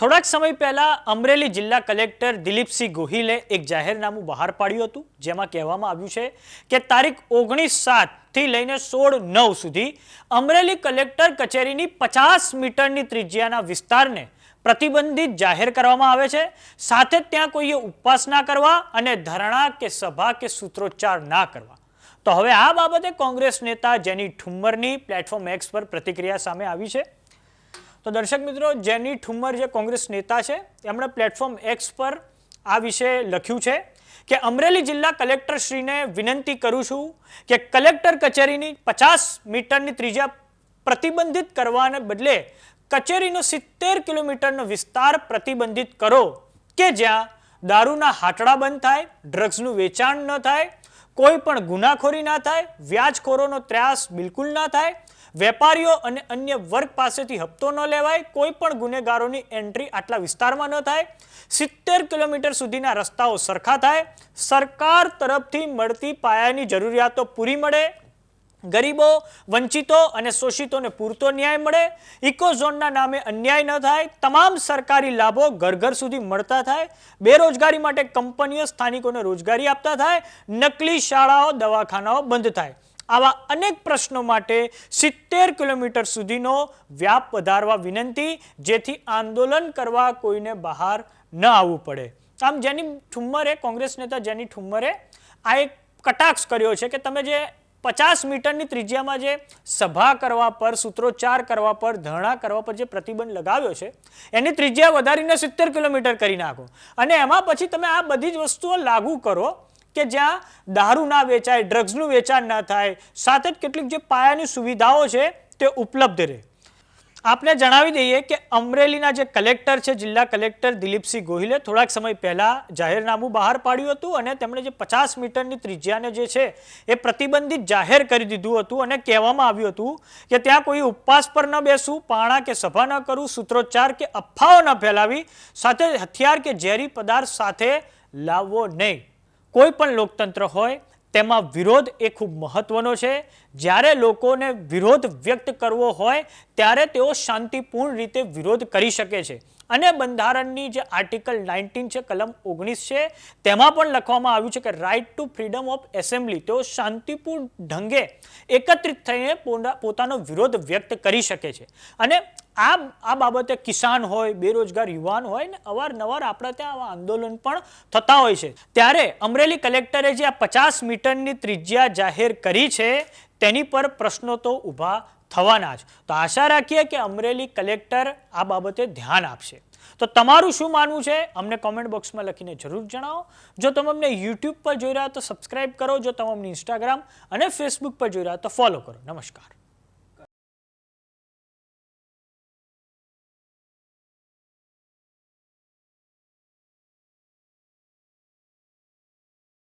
થોડાક સમય પહેલા અમરેલી જિલ્લા કલેક્ટર દિલીપસિંહ ગોહિલે એક જાહેરનામું બહાર પાડ્યું હતું, જેમાં કહેવામાં આવ્યું છે કે તારીખ ઓગણીસ સાતથી લઈને સોળ નવ સુધી અમરેલી કલેક્ટર કચેરીની પચાસ મીટરની ત્રિજ્યાના વિસ્તારને પ્રતિબંધિત જાહેર કરવામાં આવે છે. સાથે ત્યાં કોઈએ ઉપવાસ ના કરવા અને ધરણા કે સભા કે સૂત્રોચ્ચાર ના કરવા. તો હવે આ બાબતે કોંગ્રેસ નેતા જેની ઠુમ્મરની પ્લેટફોર્મ એક્સ પર પ્રતિક્રિયા સામે આવી છે. તો દર્શક મિત્રો, જેની ઠુમ્મર જે કોંગ્રેસ નેતા છે, એમણે પ્લેટફોર્મ એક્સ પર આ વિશે લખ્યું છે કે, અમરેલી જિલ્લા કલેક્ટરશ્રીને વિનંતી કરું છું કે કલેક્ટર કચેરીની પચાસ મીટરની ત્રિજ્યા પ્રતિબંધિત કરવાને બદલે કચેરીનો સિત્તેર કિલોમીટરનો વિસ્તાર પ્રતિબંધિત કરો, કે જ્યાં દારૂના હાટડા બંધ થાય, ડ્રગ્સનું વેચાણ ન થાય, કોઈ પણ ગુનાખોરી ના થાય, વ્યાજખોરોનો ત્રાસ બિલકુલ ના થાય વેપારીઓ અને અન્ય વર્ગ પાસેથી હપ્તો ન લેવાય, કોઈ પણ ગુનેગારોની એન્ટ્રી આટલા વિસ્તારમાં ન થાય. સિત્તેર કિલોમીટર સુધીના રસ્તાઓ સરખા થાય. સરકાર તરફથી મળતી પાયાની જરૂરિયાતો પૂરી મળે. ગરીબો, વંચિતો અને શોષિતોને પૂરતો ન્યાય મળે. ઇકોઝોનના નામે અન્યાય ન થાય. તમામ સરકારી લાભો ઘર ઘર સુધી મળતા થાય. બેરોજગારી માટે કંપનીઓ સ્થાનિકોને રોજગારી આપતા થાય. નકલી શાળાઓ, દવાખાનાઓ બંધ થાય. આવા અનેક પ્રશ્નો માટે સિત્તેર કિલોમીટર સુધીનો વ્યાપ વધારવા વિનંતી, જેથી આંદોલન કરવા કોઈને બહાર ન આવવું પડે. આમ જેની ઠુમ્મરે, કોંગ્રેસ નેતા જેની ઠુમ્મરે આ એક કટાક્ષ કર્યો છે કે તમે જે પચાસ મીટરની ત્રિજ્યામાં જે સભા કરવા પર, સૂત્રોચ્ચાર કરવા પર, ધરણા કરવા પર જે પ્રતિબંધ લગાવ્યો છે, એની ત્રિજ્યા વધારીને સિત્તેર કિલોમીટર કરી નાખો. અને એમાં પછી તમે આ બધી જ વસ્તુઓ લાગુ કરો કે જ્યાં દારૂ ના વેચાય ડ્રગ્સનું વેચાણ ના થાય, સાથે જ કેટલીક જે પાયાની સુવિધાઓ છે તે ઉપલબ્ધ રહે. આપને જણાવી દઈએ કે અમરેલીના જે કલેક્ટર છે, જિલ્લા કલેક્ટર દિલીપસિંહ ગોહિલે થોડાક સમય પહેલાં જાહેરનામું બહાર પાડ્યું હતું અને તેમણે જે પચાસ મીટરની ત્રિજ્યાને જે છે એ પ્રતિબંધિત જાહેર કરી દીધું હતું અને કહેવામાં આવ્યું હતું કે ત્યાં કોઈ ઉપવાસ પર ન બેસવું પાણા કે સભા ન કરવું સૂત્રોચ્ચાર કે અફવાઓ ન ફેલાવી, સાથે હથિયાર કે ઝેરી પદાર્થ સાથે લાવવો નહીં. કોઈ પણ લોકતંત્ર હોય, તેમાં વિરોધ એ ખૂબ મહત્વનો છે. જ્યારે લોકોને વિરોધ વ્યક્ત કરવો હોય, ત્યારે તેઓ શાંતિપૂર્ણ રીતે વિરોધ કરી શકે છે. અને બંધારણની જે આર્ટિકલ નાઇન્ટીન છે, કલમ ઓગણીસ છે, તેમાં પણ લખવામાં આવ્યું છે કે right to freedom of assembly તેઓ શાંતિપૂર્ણ ઢંગે એકત્રિત થઈને પોતા- પોતાનો વિરોધ વ્યક્ત કરી શકે છે. અને આ આ બાબતે કિસાન હોય, બેરોજગાર યુવાન હોય ને અવારનવાર આપણા ત્યાં આવા આંદોલન પણ થતા હોય છે. ત્યારે અમરેલી કલેક્ટરે જે આ પચાસ મીટરની ત્રિજ્યા જાહેર કરી છે, તેની પર પ્રશ્નો તો ઊભા થવાના જ. તો આશા રાખીએ કે અમરેલી કલેક્ટર આ બાબતે ધ્યાન આપશે. તો તમારું શું માનવું છે? અમને કોમેન્ટ બોક્સમાં લખીને જરૂર જણાવો. જો તમે અમને યુટ્યુબ પર જોઈ રહ્યા તો સબસ્ક્રાઇબ કરો. જો તમે અમને ઇન્સ્ટાગ્રામ અને ફેસબુક પર જોઈ રહ્યા તો ફોલો કરો. નમસ્કાર.